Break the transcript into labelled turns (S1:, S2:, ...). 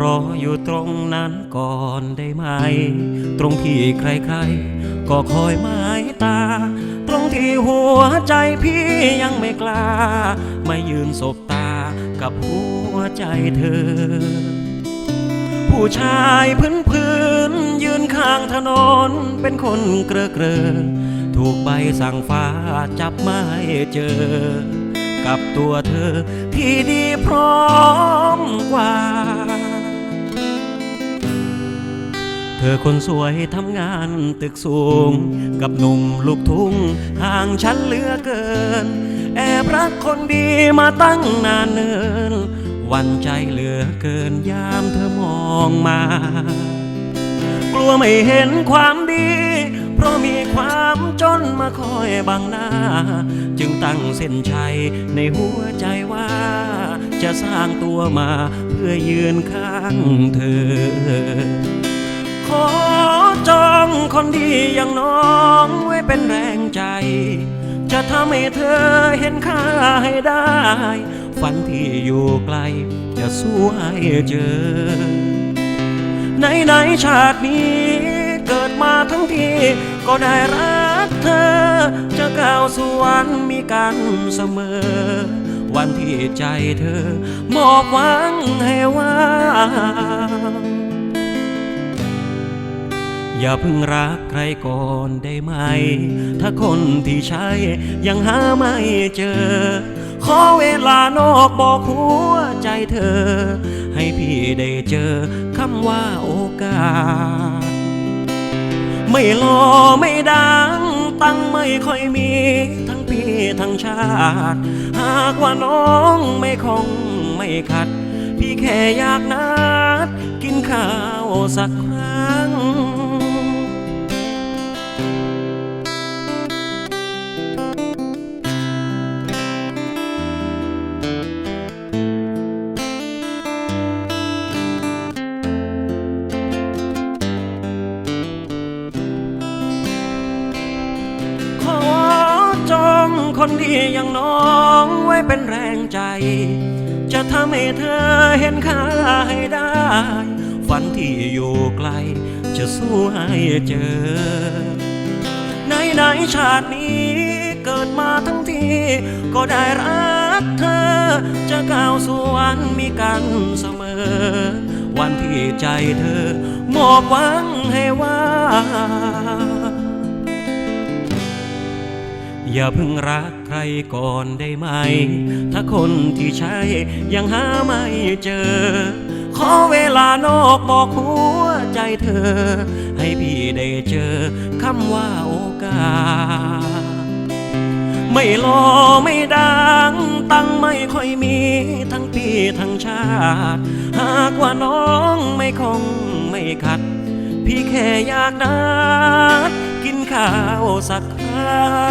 S1: รออยู่ตรงนั้นก่อนได้ไหม ตรงที่ใครๆ ก็คอยหมายตา ตรงที่หัวใจพี่ยังไม่กล้า ไม่ยืนสบตากับหัวใจเธอ ผู้ชายพื้นพื้นๆยืนข้างถนนเป็นคนเกลอเกลอถูกใบสั่งฟ้าจับไม่เจอ กับตัวเธอที่ดีพร้อมกว่า อคนสวยทำงานตึกสูง กับหนุ่มลูกทุ่งห่างฉันเหลือเกิน แอบรักคนดีมาตั้งนานเนิน วันใจเหลือเกินยามเธอมองมา กลัวไม่เห็นความดี เพราะมีความจนมาคอยบังหน้า จึงตั้งเส้นชัยในหัวใจว่า จะสร้างตัวมาเพื่อยืนข้างเธอ คนดีอย่างน้องไว้เป็นแรงใจ จะทำให้เธอเห็นค่าให้ได้ ฝันที่อยู่ไกล จะสู้ให้เจอ ในในชาตินี้เกิดมาทั้งทีก็ได้รักเธอ จะก้าวสู่วันมีกันเสมอ วันที่ใจเธอ มอบหวังให้ว่าง อย่าเพิ่งรักใครก่อนได้ไหม ถ้าคนที่ใช่ยังหาไม่เจอ ขอเวลานอกบอกหัวใจเธอ ให้พี่ได้เจอคำว่าโอกาส ไม่หล่อไม่ดังตังไม่ค่อยมี ทั้งพี่ทั้งชาติ หากว่าน้องไม่คงไม่ขัด พี่แค่อยากนัด กินข้าวสักครั้ง คนดีอย่างน้องไว้เป็นแรงใจ จะทำให้เธอเห็นค่าให้ได้ ฝันที่อยู่ไกล จะสู้ให้เจอ ในในชาตินี้เกิดมาทั้งที ก็ได้รักเธอ จะก้าวสู่วันมีกันเสมอ วันที่ใจเธอมอบหวังให้ว่า อย่าเพิ่งรักใครก่อนได้ไหม ถ้าคนที่ใช่ยังหาไม่เจอ ขอเวลานอกบอกหัวใจเธอ ให้พี่ได้เจอคำว่าโอกาส ไม่หล่อไม่ดังตั้งไม่ค่อยมีทั้งปีทั้งชาติ หากว่าน้องไม่คงไม่ขัด พี่แค่อยากนัดกินข้าวสักครั้ง